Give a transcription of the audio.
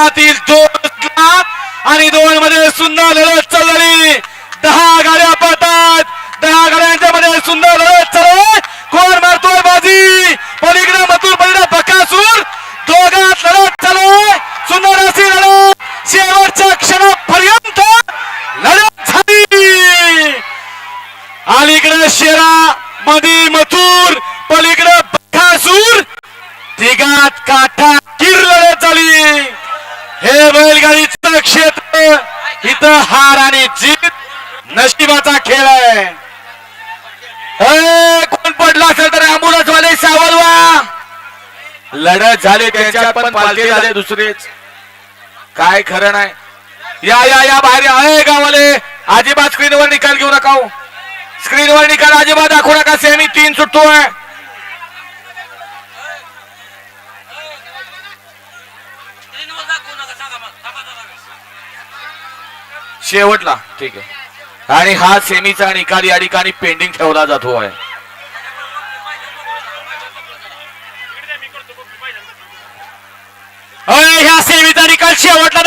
मैदानातील दोन आणि दोन मध्ये सुंदर लढत चालली. दहा गाड्या पळतात. दहा गाड्यांच्या मध्ये सुंदर लढत चालली. कोण मारतोय बाजी? पलीकडे मथुर पलीकडे बकासूर दोघात लढत चालू सुंदर अशी लढत. शेवटच्या क्षणापर्यंत लढत झाली. अलीकडे शेरा मधी मथुर पलीकडे बकासूर तिघात काट किर लढत झाली हे बैलगाडीचं क्षेत्र इथं हार आणि जीत नशिबाचा खेळ आहे. कोण पडला असेल तर अँबुलन्स वाले सावलवा लढत झाली त्यांच्यात पण पालखी झाले दुसरेच. काय खरं नाही. या या या बाहेर आहे गावाले अजिबात स्क्रीनवर निकाल घेऊ नका हो. स्क्रीनवर निकाल अजिबात दाखवू नका. सेमी तीन सुटतोय. शेवटला. ठीक आहे. आणि हा सेमीचा निकाल या ठिकाणी पेंडिंग ठेवला जातो आहे. ह्या सेमीचा निकाल शेवटला.